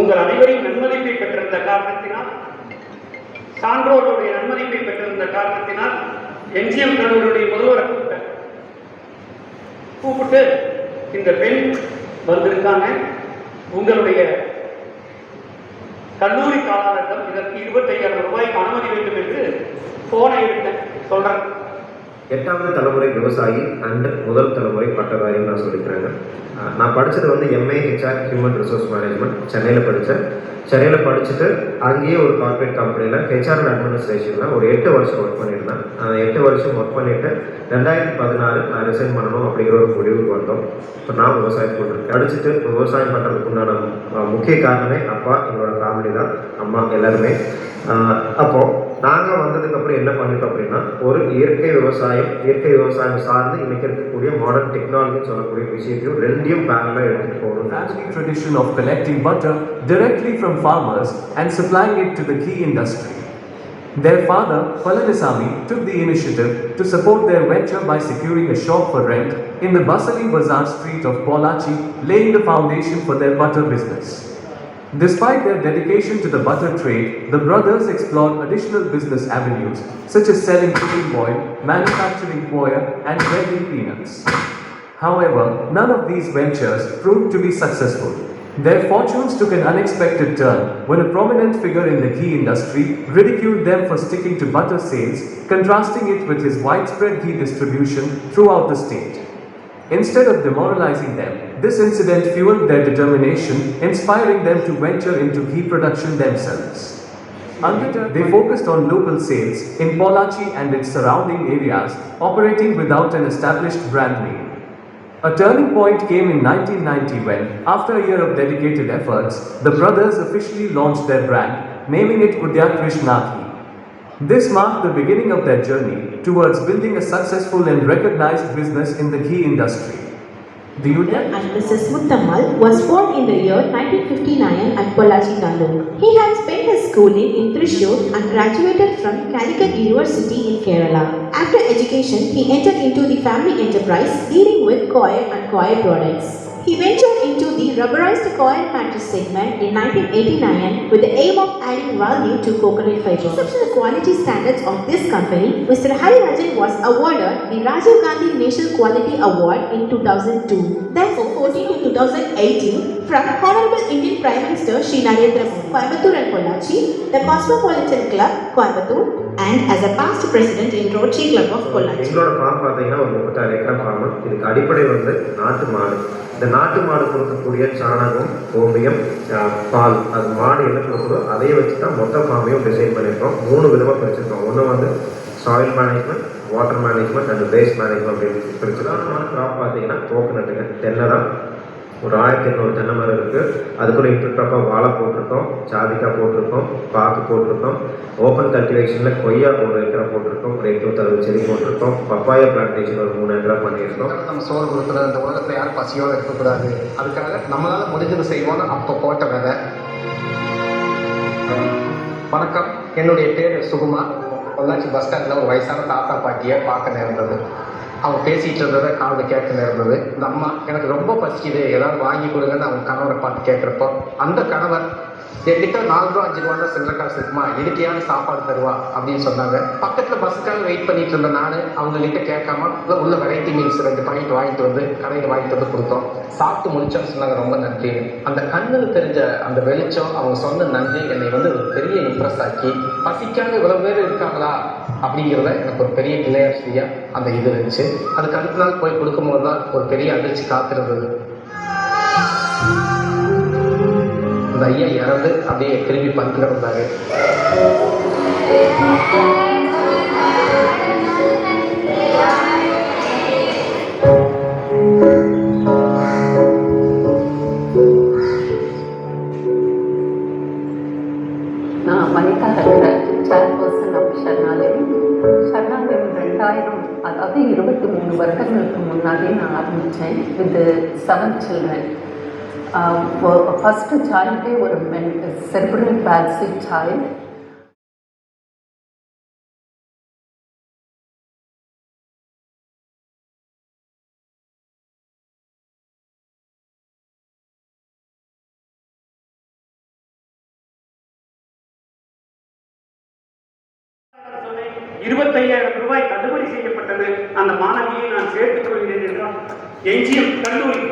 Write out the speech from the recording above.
உங்கள் அனைவரின் நன்மதிப்பை பெற்றிருந்த காரணத்தினால் சான்றோர்களுடைய நன்மதிப்பை பெற்றிருந்த காரணத்தினால் எம்ஜிஎம் கல்லூரியுடைய முதல்வரை கூப்பிட்டேன் கூப்பிட்டு இந்த பெண் வந்திருக்காங்க. உங்களுடைய கல்லூரி காலாளர்கள் இதற்கு இருபத்தையாயிரம் ரூபாய்க்கு அனுமதி வேண்டும் என்று போனை எடுத்தேன். சொல்றேன். எட்டாவது தலைமுறை விவசாயி அண்ட் முதல் தலைமுறை பட்டதாரின்னு நான் சொல்லிக்கிறேங்க. நான் படித்தது வந்து MA HR human resource management சென்னையில் படித்தேன் சென்னையில் படிச்சுட்டு அங்கேயே ஒரு கார்பரேட் கம்பெனியில் ஹெச்ஆர் அட்மினிஸ்ட்ரேஷனில் ஒரு எட்டு வருஷம் ஒர்க் பண்ணியிருந்தேன். அந்த எட்டு வருஷம் ஒர்க் பண்ணிவிட்டு ரெண்டாயிரத்தி பதினாறு நான் ரிசைன் பண்ணணும் அப்படிங்கிற ஒரு முடிவுக்கு வந்தோம். இப்போ நான் விவசாயத்துக்கு இருக்கேன் படிச்சுட்டு விவசாயம் பண்ணுறதுக்கு உண்டான முக்கிய காரணமே அப்பா என்னோட ஃபேமிலி தான். அம்மா எல்லாருமே. அப்போ நாங்கள் வந்ததுக்கு அப்புறம் என்ன பண்ணிட்டோம் அப்படின்னா ஒரு இயற்கை விவசாயம் இயற்கை விவசாயம் சார்ந்து இன்னைக்கு இருக்கக்கூடிய மாடர்ன் டெக்னாலஜின்னு சொல்லக்கூடிய விஷயத்தையும் ரெண்டையும் பேரலாக எடுத்துகிட்டு போகணும் family tradition of collecting butter directly from farmers and supplying it to the ghee industry. Their father, Palanisamy, took the initiative to support their venture by securing a shop for rent in the bustling bazaar street of Polachi, laying the foundation for their butter business. Despite their dedication to the butter trade, the brothers explored additional business avenues such as selling cooking oil, manufacturing coir, and vending peanuts. However, none of these ventures proved to be successful. Their fortunes took an unexpected turn when a prominent figure in the ghee industry ridiculed them for sticking to butter sales, contrasting it with his widespread ghee distribution throughout the state. Instead of demoralizing them, this incident fueled their determination, inspiring them to venture into ghee production themselves. Undeterred, they focused on local sales in Polachi and its surrounding areas, operating without an established brand name. A turning point came in 1990 when, after a year of dedicated efforts, the brothers officially launched their brand, naming it Udya Krishnaki. This marked the beginning of their journey towards building a successful and recognized business in the ghee industry. The Udya and Mrs. Muttammal was born in the year 1959 at Taluk. He had spent his schooling in Thrissur and graduated from Calicut University in Kerala. After education, he entered into the family enterprise dealing with coir and coir products He ventured into the rubberized coir mattress segment in 1989 with the aim of adding value to coconut fiber. Exceptional quality standards of this company, Mr. Harirajan was awarded the Rajiv Gandhi National Quality Award in 2002. Therefore, 14 to 2018, from Honorable Indian Prime Minister Shri Narendra Modi, Coimbatore and Pollachi, the Cosmopolitan Club, Coimbatore, and as a past president in Rotary Club of Pollachi. எங்களோட farm பார்த்தீங்கன்னா ஒரு முப்பத்தாறு acre form இதுக்கு அடிப்படை வந்து நாட்டு மாடு இந்த நாட்டு மாடு கொடுக்கக்கூடிய சாணகம் கோமியம் ஆஹ், பால் அது மாடு என்ன கொடுக்குதோ அதையே வச்சு தான் மொத்த ஃபார்மையும் டிசைன் பண்ணியிருக்கோம். மூணு விதமாக பிரிச்சிருக்கோம். ஒன்று வந்து soil management water management and pest management அப்படின்னு பிரிச்சுதான் க்ராப் பார்த்தீங்கன்னா கோகனட்டுங்க தென்னை தான். ஒரு ஆயிரத்தி எண்ணூறு தென்னை மரம் இருக்குது அதுக்குள்ளே இன்டர்டாப்பாக வாழை போட்டிருக்கோம் ஜாதிக்காய் போட்டிருக்கோம் பாக்கு போட்டிருக்கோம் ஓப்பன் கல்டிவேஷனில் கொய்யா ஒரு ஏக்கரை போட்டிருக்கோம் ஒரு எட்நூற்றி அறுபது செடி போட்டிருக்கோம் பப்பாயா பிளான்டேஷன் ஒரு மூணு ஏக்கரா பண்ணியிருக்கோம். நம்ம சோறு கொடுக்குற அந்த உலகத்தில் யாரும் பசியோடு இருக்கக்கூடாது. அதுக்காக நம்மளால் முடிஞ்சது செய்வோம்னு அப்போ போட்ட வேலை வணக்கம். என்னுடைய பேர் சுகுமார். பொள்ளாச்சி பஸ் ஸ்டாண்டில் ஒரு வயசான தாத்தா பாட்டியை பார்க்க நேர்ந்தது. அவங்க பேசிகிட்டு இருந்ததை காதில் கேட்க நேர்ந்தது இந்த அம்மா எனக்கு ரொம்ப பசிக்குது. ஏதாவது வாங்கி கொடுங்கன்னு அவங்க கணவரை பார்த்து கேட்குறப்போ அந்த கணவர் என்கிட்ட நாலு ரூபா அஞ்சு ரூபா சில்லற காசு இருக்குமா? இதுக்கு சாப்பாடு தருவா? அப்படின்னு சொன்னாங்க. பக்கத்தில் பஸ்ஸுக்காக வெயிட் பண்ணிட்டு இருந்த நான் அவங்க கிட்ட கேட்காம உள்ள- வெரைட்டி மீல்ஸ் ரெண்டு பாக்கெட் வாங்கிட்டு வந்து கடையில் வாங்கிட்டு வந்து கொடுத்தோம். சாப்பிட்டு முடிச்சோன்னு சொன்னாங்க ரொம்ப நன்றி அந்த கண்ணுக்கு தெரிஞ்ச அந்த வெளிச்சம் அவங்க சொன்ன நன்றி என்னை வந்து ஒரு பெரிய இம்ப்ரெஸ் ஆக்கி பசிக்காக இவ்வளவு பேர் இருக்காங்களா? அப்படிங்கிறத எனக்கு ஒரு பெரிய கிளையாசியா அந்த இது இருந்துச்சு. அதுக்கு அடுத்த நாள் போய் கொடுக்கும்போது தான் ஒரு பெரிய அதிர்ச்சி காத்திருந்தது. அந்த ஐயா இறந்து அப்படியே திரும்பி படுத்து கிடந்தாரு நான் வனிதா இருக்கிற சேர்பர்சன் ஆஃப் ஷர்ணாலயம் ஷர்ணாலயம் ரெண்டாயிரம் அதாவது இருபத்தி மூணு வருடங்களுக்கு முன்னாடியே நான் ஆரம்பித்தேன். With seven children first child ஒரு were a cerebral palsy இருபத்தையாயிரம் ரூபாய் தள்ளுபடி செய்யப்பட்டது. அந்த மாணவியை நான் சேர்த்துக் கொள்கிறேன் என்றால் எஞ்சியம் கல்லூரி